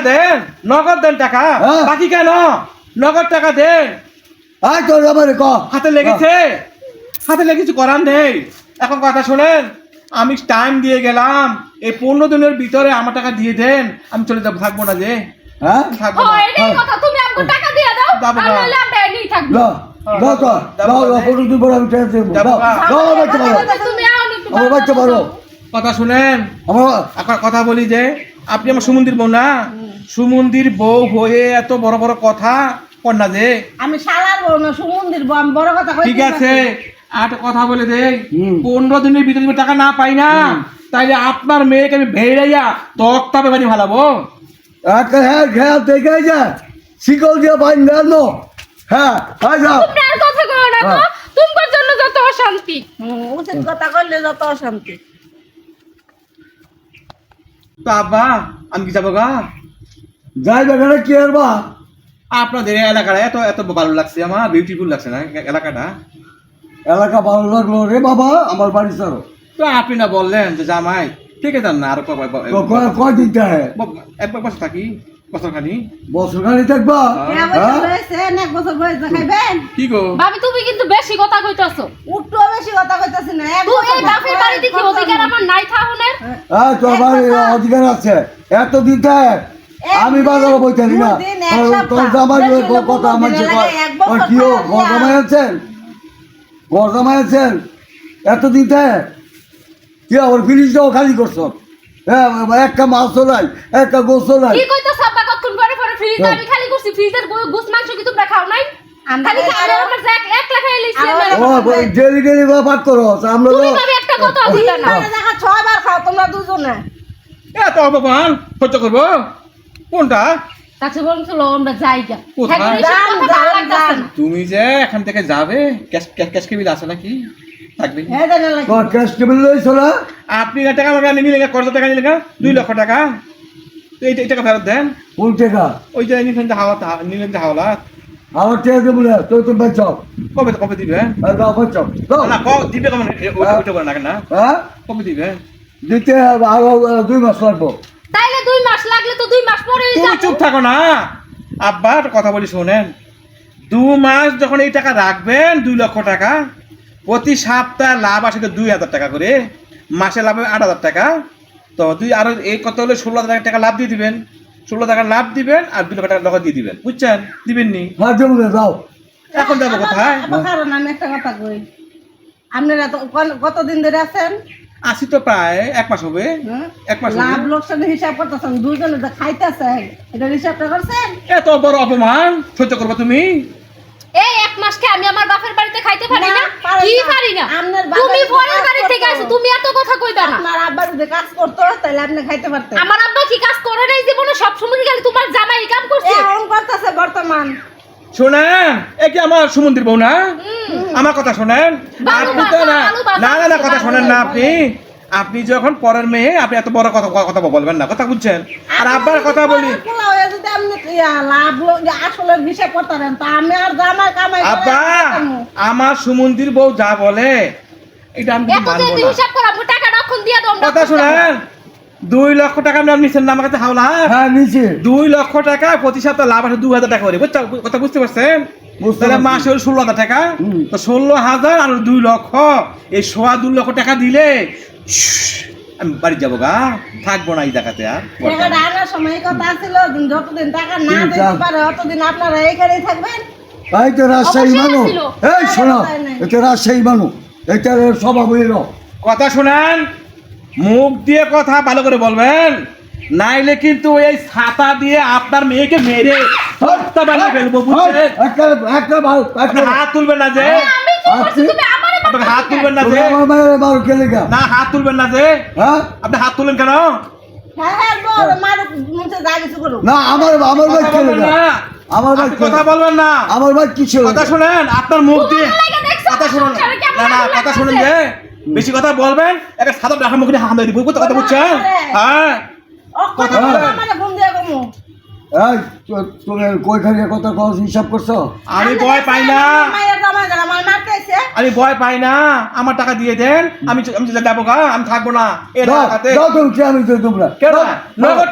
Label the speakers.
Speaker 1: দেন নগদ দেন টাকা।
Speaker 2: হ্যাঁ।
Speaker 1: বাকি কেন? নগদ টাকা দেন।
Speaker 2: আয় তোর আমারে ক।
Speaker 1: হাতে লেগেছে। হাতে লেগেছে করার নেই। এখন কথা শোনেন আমি টাইম দিয়ে গেলাম। এই পনেরো দিনের ভিতরে আমার টাকা দিয়ে দেন। আমি চলে যাব থাকব না যে।
Speaker 2: হ্যাঁ?
Speaker 1: থাকব না।
Speaker 3: এটাই কথা তুমি আমাকে টাকা দিয়ে দাও আর
Speaker 1: না।
Speaker 3: নইলে আমরা এনেই থাকব।
Speaker 2: ল ল তো
Speaker 1: যাব
Speaker 2: ল ল
Speaker 1: না।
Speaker 2: ফটো আমি টেন্স দেব
Speaker 1: যাব।
Speaker 2: দাও বাচ্চা বড়।
Speaker 3: তুমি আও একটু
Speaker 2: আমার বাচ্চা বড়।
Speaker 1: কথা শুনেন।
Speaker 2: আমার
Speaker 1: কথা বলি যে আপনি আমার সুমন্দির বউ না? সুমন্দির বউ হয়ে এত বড় বড় কথা কর না যে।
Speaker 4: আমি শালার বউ না সুমন্দির বউ আমি বড় কথা
Speaker 1: ঠিক আছে আর কথা বলে দে। পনেরো দিনের ভিতরে যদি টাকা না পাই না তাইলে আপনার মেয়েকে আমি ভেড়াইয়া তক্তাবে বানি ভালাবো
Speaker 2: একটা হ্যাঁ ঘেরা দেখে যা শিকল দিয়ে বাইন দেন হ্যাঁ হ্যাঁ যাও
Speaker 3: কথা কও না তো। তোমার জন্য যত অশান্তি।
Speaker 4: হুম, উচিত কথা কইলে যত অশান্তি।
Speaker 1: তো আব্বা আমি কি যাব গা?
Speaker 2: যাই বেগানে কি আর বা
Speaker 1: আপনাদের এলাকাটা এত এত ভালো লাগছে আমার বিউটিফুল লাগছে না এলাকাটা?
Speaker 2: এলাকা ভালো লাগল রে বাবা আমার বাড়ি সারো
Speaker 1: তো আপনি না বললেন যে জামাই ঠিক আছে না আরও ক- ক- ক-
Speaker 2: তো কয় কয় দিনটা হ্যাঁ?
Speaker 1: একবার বসে থাকি।
Speaker 2: থাকবা
Speaker 1: হ্যাঁ।
Speaker 4: বছর? হয়েছে এক বছর বয়স দেখাইবেন
Speaker 1: কি গো?
Speaker 3: ভাবি তুমি কিন্তু বেশি কথা কইতাছো।
Speaker 4: উঠটো বেশি কথা কইতাছি না এক
Speaker 3: এই বাপের বাড়ি দেখি অধিকার আমার নাই থাকুনের
Speaker 2: হ্যাঁ তোর অধিকার আছে। এত দিন থাক আমি বাজারে বইতে না।
Speaker 4: দুদিন, এক সপ্তাহ।
Speaker 2: তোর জামাই কথা আমার কি ও ঘর জামাই আছেন ঘর জামাই আছেন এত দিন থাক কি আবার ফিনিশটাও খালি করছ? একটা মাছও নাই একটা গোসও নাই।
Speaker 3: কি আব্বা? কতক্ষণ পরে পরে ফ্রিজ
Speaker 2: হ্যাঁ।
Speaker 3: আমি খালি করছি ফ্রিজের গুস মাংস কি তোমরা খাও নাই? খালি
Speaker 4: আরো-
Speaker 3: আমার এক এক লাখ খাইলিছি
Speaker 2: ও ডেলি ডেলি বাদ করো আমরা
Speaker 3: তুমি
Speaker 2: তো
Speaker 3: একটা কথা দিলা না।
Speaker 4: দেখা ছয়বার খাও তোমরা দুজনে।
Speaker 1: এত অপমান সহ্য করব? কোনটা?
Speaker 3: তাছে বলছিল আমরা যাইগা
Speaker 1: কোথায়?
Speaker 3: হ্যাঁ
Speaker 1: তুমি যে এখান থেকে যাবে ক্যাশ ক্যাশ ক্যাশ কেবিল আছে নাকি? থাকবে।
Speaker 4: হ্যাঁ জানা লাগে
Speaker 2: তোর ক্যাশ টেবিল লইছো না
Speaker 1: আপনি টাকা আমাকে নিলেন কত টাকা নিলেন দুই লক্ষ টাকা। তো এই টাকা ফেরত দেন।
Speaker 2: কোন টাকা?
Speaker 1: ওই যে নিলেন হাওয়া নিলেন হাওলা
Speaker 2: আমার টাকা দেবো না বাঁচাও।
Speaker 1: কবে কবে
Speaker 2: বাঁচাও। দাও।
Speaker 1: না দিবে ওইটা
Speaker 2: হ্যাঁ।
Speaker 1: কবে
Speaker 2: দিতে আরও দুই মাস লাগবো।
Speaker 3: তাইলে দুই মাস লাগলে তো দুই মাস পরেই
Speaker 1: তুমি চুপ থাকো না। আব্বা একটা কথা বলি শোনেন। দু মাস যখন এই টাকা রাখবেন দুই লক্ষ টাকা প্রতি সপ্তাহে লাভ আসে দুই হাজার টাকা করে মাসে লাভ হবে আট হাজার টাকা। তো দুই আরও এই কত হলে? ষোলো হাজার টাকা লাভ দিয়ে দিবেন। ষোলো টাকা লাভ দিবেন আর দুই লক্ষ টাকা নগদ দিয়ে দিবেন। বুঝছেন? দিবেন নি
Speaker 2: হ্যাঁ যাও।
Speaker 1: এখন যাব কোথায়?
Speaker 4: কারণ আমি একটা কথা কই। আপনারা তো কতদিন ধরে আছেন?
Speaker 1: আসি তো প্রায় এক মাস হবে? এক মাস
Speaker 4: লাভ লোকসানের হিসাব করতেছেন দুজনে যে খাইতেছে এটা হিসাবটা করছেন?
Speaker 1: এত বড় অপমান। সহ্য করব তুমি?
Speaker 3: এই এক মাসকে আমি আমার বাপের বাড়িতে খাইতে পারি
Speaker 4: না,
Speaker 3: কি পারি না? তুমি পরের বাড়ি থেকে। আসো তুমি এত কথা কইবা না।
Speaker 4: আপনার আব্বা যদি কাজ করতো তাহলে আপনি খাইতে পারতেন।
Speaker 3: আমার আব্বা কি কাজ করে নাই জীবনে? সব সময় খালি তোমার জামাই কাম করছে।
Speaker 4: এখন করতেছে বর্তমান।
Speaker 1: শোনেন এ কি আমার সুমন্দির বউ না?
Speaker 3: হুম।
Speaker 1: আমার কথা শোনেন? আপনি তো না না না কথা শোনেন না আপনি। আপনি যখন পরের মেয়ে আপনি এত বড় কথা কথা বলবেন না কথা বুঝছেন আর আব্বার কথা বলি।
Speaker 4: পোলা যদি আপনি লাভ লো- যে আসলের হিসাব করতেন তা আমি আর জামাই
Speaker 1: আব্বা আমার সুমন্দির বউ যা বলে এটা আমি
Speaker 3: হিসাব দিয়ে দাও
Speaker 1: কথা শোনেন দুই লক্ষ টাকা আপনি নিচ্ছেন না আমার কাছে হাওলা।
Speaker 2: হ্যাঁ নিচে
Speaker 1: দুই লক্ষ টাকা প্রতি সপ্তাহে লাভ আসে দু হাজার টাকা করে বুঝছ? কথা বুঝতে পারছেন?
Speaker 2: বুঝতে
Speaker 1: তাহলে মাসে হলো ষোলো হাজার টাকা। তো ষোলো হাজার আর দুই লক্ষ এই সোয়া দুই লক্ষ টাকা দিলে আমি বাড়ি যাব গা। থাকব না এই জায়গাতে আর
Speaker 4: সময় কথা ছিল যতদিন টাকা না দিতে পারে অতদিন আপনারা থাকবেন।
Speaker 2: এই তো রাজশাহী মানুষ। এই শোনো। এটা রাজশাহী মানুষ এটা স্বভাব হইল
Speaker 1: কথা শুনেন মুখ দিয়ে কথা ভালো করে বলবেন নাইলে কিন্তু এই ছাতা দিয়ে আপনার মেয়েকে মেরে হত্যা বানিয়ে ফেলব বুঝছেন হাত তুলবেন না যে। হাত তুলবেন না যে।
Speaker 2: আমার মায়ের
Speaker 1: না হাত তুলবেন না যে।
Speaker 2: হ্যাঁ?
Speaker 1: আপনি হাত তুলেন কেন?
Speaker 4: হ্যাঁ হ্যাঁ বল মারুক মুখে যা কিছু করুক।
Speaker 2: না আমার আমার ভাই
Speaker 1: কথা
Speaker 2: খেলে
Speaker 1: বলবেন না।
Speaker 2: আমার ভাই
Speaker 1: কথা বলবেন না।
Speaker 2: আমার ভাই কি ছিল
Speaker 1: কথা শুনেন আপনার মুখ দিয়ে কথা শুনুন। না না কথা শুনুন? যে। বেশি কথা বলবেন একটা সাদা ডাকা মুখ দিয়ে হামলা দিব। কথা বুঝছেন হ্যাঁ। কথা
Speaker 2: তুমি কই কথা হিসাব করছ?
Speaker 1: আমি ভয় পাই না
Speaker 4: মায়ের জামাই যারা আমার মারতেছে
Speaker 1: আমি ভয় পাই না। আমার টাকা দিয়ে দেন। আমি আমি যাব গা আমি থাকব না। এ টাকাতে
Speaker 2: আমি তোমরা।
Speaker 1: কেন। নগদ